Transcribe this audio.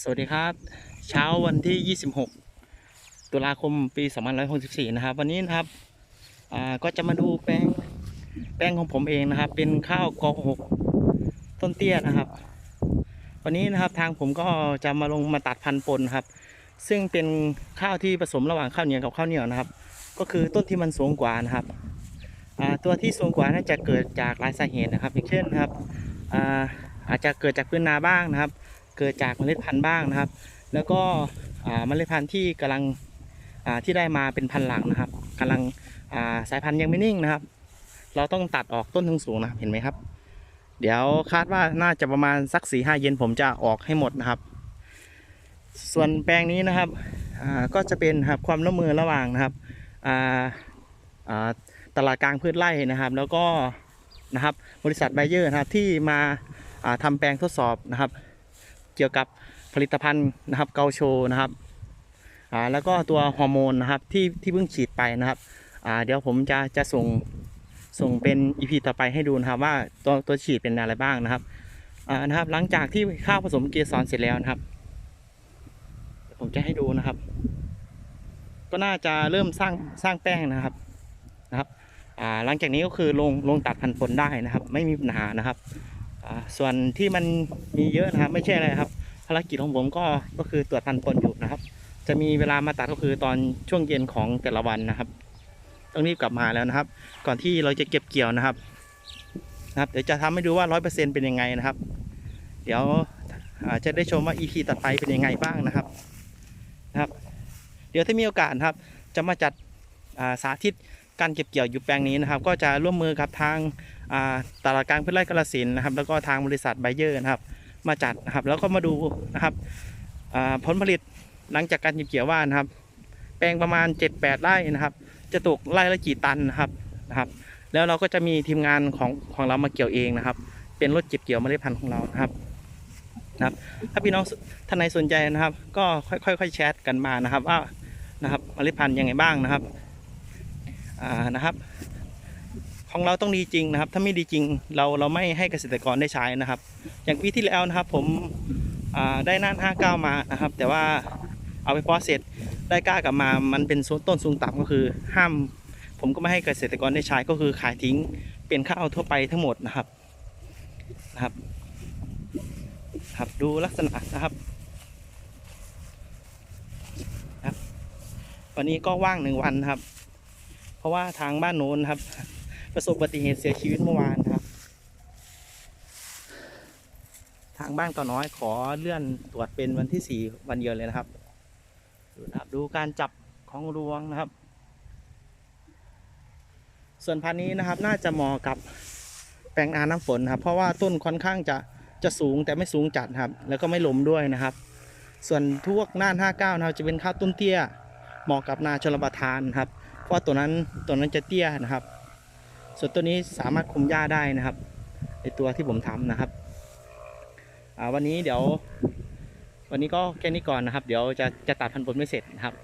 สวัสดีครับ เช้าวันที่ 26 ตุลาคมปี2564 นะครับ วันนี้นะครับก็จะมาดูแปลงแปลงของผมเองนะครับ เป็นข้าวกอหกต้นเตี้ยนะครับ วันนี้นะครับทางผมก็จะมาลงมาตัดพันธุ์ปนครับ ซึ่งเป็นข้าวที่ผสมระหว่างข้าวเหนียวกับข้าวเหนียวนะครับ ก็คือต้นที่มันสูงกว่านะครับตัวที่สูงกว่าน่าจะเกิดจากหลายสาเหตุนะครับอย่างเช่นนะครับอาอาจจะเกิดจากพื้นนาบ้างนะครับ เกิดจากเมล็ดพันธุ์บ้างนะครับ แล้วก็เมล็ดพันธุ์ที่กำลังที่ได้มาเป็นพันธุ์หลังนะครับกำลังสายพันธุ์ยังไม่นิ่งนะครับ เราต้องตัดออกต้นทุงสูงนะครับเห็นไหมครับ เดี๋ยวคาดว่าน่าจะประมาณสักสี่ห้าเย็นผมจะออกให้หมดนะครับ ส่วนแปลงนี้นะครับก็จะเป็นครับความร่วมมือระหว่างนะครับตลาดกลางพืชไร่นะครับ แล้วก็นะครับบริษัทไบเยอร์นะครับที่มาอ่าทำแปลงทดสอบนะครับ เกี่ยวกับผลิตภัณฑ์นะครับเกาโชนะครับอ่าแล้วก็ตัวฮอร์โมนนะครับที่ที่เพิ่งฉีดไปนะครับอ่าเดี๋ยวผมจะจะส่งส่งเป็นอีพีต่อไปให้ดูนะครับว่าตัวตัวฉีดเป็นอะไรบ้างนะครับอ่านะครับหลังจากที่ข้าวผสมเกสรเสร็จแล้วนะครับ ผมจะให้ดูนะครับ ก็น่าจะเริ่มสร้างสร้างแป้งนะครับนะครับอ่าหลังจากนี้ก็คือลงลงตัดพันธุ์ผลได้นะครับ ไม่มีปัญหานะครับ ส่วนที่มันมีเยอะนะครับ ไม่ใช่อะไรครับ ภารกิจของผมก็ก็คือตรวจพันธุ์ปนอยู่นะครับ จะมีเวลามาตัดก็คือตอนช่วงเย็นของแต่ละวันนะครับ ต้องรีบกลับมาแล้วนะครับ ก่อนที่เราจะเก็บเกี่ยวนะครับนะครับ เดี๋ยวจะทำให้ดูว่าร้อยเปอร์เซ็นเป็นยังไงนะครับ เดี๋ยวจะได้ชมว่า EP ตัดไปเป็นยังไงบ้างนะครับนะครับ เดี๋ยวถ้ามีโอกาสครับ จะมาจัดสาธิต การเก็บเกี่ยวอยู่แปลงนี้นะครับ ก็จะร่วมมือกับทางาตลาดกลางพืชไร่กาฬสินนะครับ แล้วก็ทางบริษัทไบเยอร์นะครับ มาจัดนะครับ แล้วก็มาดูนะครับผลผลิตหลังจากการเก็บเกี่ยวว่านะครับ แปลงประมาณ 7-8 ไร่นะครับ จะตกไร่ละกี่ตันนะครับนะครับ แล้วเราก็จะมีทีมงานของของเรามาเกี่ยวเองนะครับ เป็นรถเก็บเกี่ยวเมล็ดพันธุ์ของเรานะครับนะครับ ถ้าพี่น้องท่านไหนสนใจนะครับ ก็ค่อยๆแชทกันมานะครับ ว่านะครับเมล็ดพันธุ์ยังไงบ้างนะครับ นะครับ ของเราต้องดีจริงนะครับ ถ้าไม่ดีจริงเราเราไม่ให้เกษตรกรได้ใช้นะครับ อย่างปีที่แล้วนะครับ ผมได้น่าน59 มานะครับ แต่ว่าเอาไปเพาะเสร็จได้กล้ากลับมา มันเป็นต้นสูงต่ำก็คือ ห้าม ผมก็ไม่ให้เกษตรกรได้ใช้ก็คือขายทิ้งเป็นข้าวทั่วไปทั้งหมดนะครับนะครับครับดูลักษณะนะครับครับ วันนี้ก็ว่างหนึ่งวันนะครับ เพราะว่าทางบ้านโน้นครับ ประสบอุบัติเหตุเสียชีวิตเมื่อวานครับ ทางบ้านก็น้อยขอเลื่อนตรวจเป็นวันที่สี่วันเดียวเลยนะครับ ดูนะครับดูการจับของรวงนะครับ ส่วนพันนี้นะครับน่าจะเหมาะกับแปลงนาน้ำฝนครับ เพราะว่าต้นค่อนข้างจะจะสูงแต่ไม่สูงจัดครับ แล้วก็ไม่หลมด้วยนะครับ ส่วนพวกน่าน59นะครับจะเป็นข้าวต้นเตี้ยเหมาะกับนาชลประทานครับ เพราะตัวนั้นตัวนั้นจะเตี้ยนะครับ ส่วนตัวนี้สามารถคุมหญ้าได้นะครับในตัวที่ผมทำนะครับวันนี้เดี๋ยว วันนี้ก็แค่นี้ก่อนนะครับ เดี๋ยวจะจะตัดพันธุ์ผลไม่เสร็จนะครับ